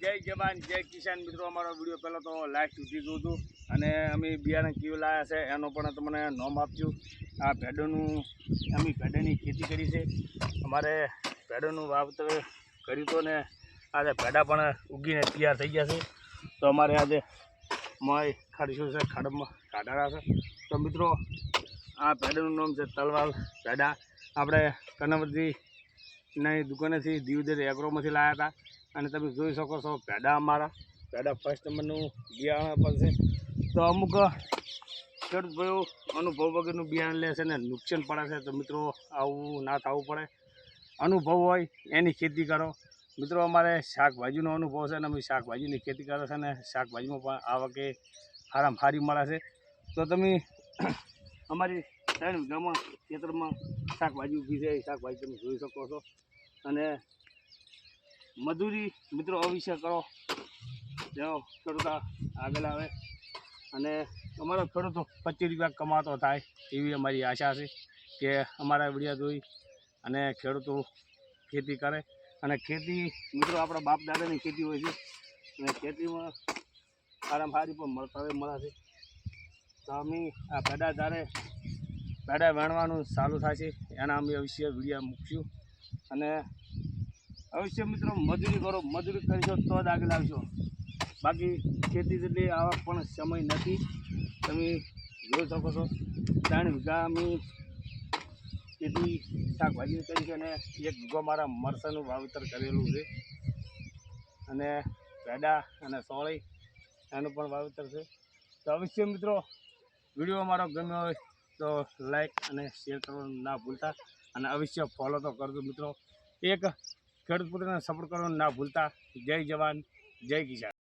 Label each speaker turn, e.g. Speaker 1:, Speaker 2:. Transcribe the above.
Speaker 1: જય જવાન, જય કિસાન. મિત્રો, અમારો વીડિયો પહેલાં તો લાસ્ટ સુધી હતું અને અમે બિયારણ કેવું લાવ્યા છે એનો પણ તમને નોમ આપ્યું આ ભેડોનું, અમે ભેડાની ખેતી કરી છે. અમારે ભેડોનું વાવતર કર્યું હતું ને આજે ભેડા પણ ઉગીને તૈયાર થઈ ગયા છે. તો અમારે આજે મય ખાડીશું છે, ખાડમાં કાઢાડા છે. તો મિત્રો, આ ભેડાનું નામ છે તલવાલ ભેડા. આપણે કનવરજી ની દુકાનેથી દીવદર એગ્રોમાંથી લાવ્યા હતા અને તમે જોઈ શકો છો, પેડા અમારા. પેડા ફર્સ્ટ નંબરનું બિયારણ પણ છે. તો અમુક ખેડૂત ભાઈઓ અનુભવ વગરનું બિયારણ લે છે ને, નુકસાન પડે છે. તો મિત્રો, આવું ના થવું પડે. અનુભવ હોય, એની ખેતી કરો. મિત્રો, અમારે શાકભાજીનો અનુભવ છે ને, અમે શાકભાજીની ખેતી કરે છે ને, શાકભાજીમાં પણ આ વખતે સારામાં સારી મળે છે. તો તમે, અમારી ત્રણ ગામમાં, ખેતરમાં શાકભાજી ઊભી છે, એ શાકભાજી તમે જોઈ શકો છો. અને મજૂરી મિત્રો અવિષય કરો. જેઓ, ખેડૂતો આગળ આવે. અને અમારો ખેડૂતો પચીસ રૂપિયા કમાતો થાય, એવી અમારી આશા છે કે અમારા વીડિયો જોઈ અને ખેડૂતો ખેતી કરે. અને ખેતી, મિત્રો, આપણા બાપ દાદાની ખેતી હોય છે. અને ખેતીમાં સારામાં સારી પણ મળતા મળે છે. તો અમે આ પેડા જ્યારે પેડા વણવાનું ચાલુ છે. એના અમે અવશ્ય વિડીયા મૂકશું. અને અવશ્ય મિત્રો મજૂરી કરો. મજૂરી કરીશો તો જ આગળ આવશો. બાકી ખેતી જેટલી આવા પણ સમય નથી. તમે જોઈ શકો છો. ત્રણ વીઘા અમે ખેતી શાકભાજી કરી છે અને એક વીઘો મારા મરસાનું વાવેતર કરેલું છે. અને પેડા અને સોળી એનું પણ વાવેતર છે. તો અવશ્ય મિત્રો વીડિયો અમારો ગમ્યો હોય તો લાઈક અને શેર કરવાનું ના ભૂલતા અને અવશ્ય ફોલો તો કરજો મિત્રો. એક ખેડૂત પુત્રને સપોર્ટ કરવાનું ના ભૂલતા. જય જવાન, જય કિસાન.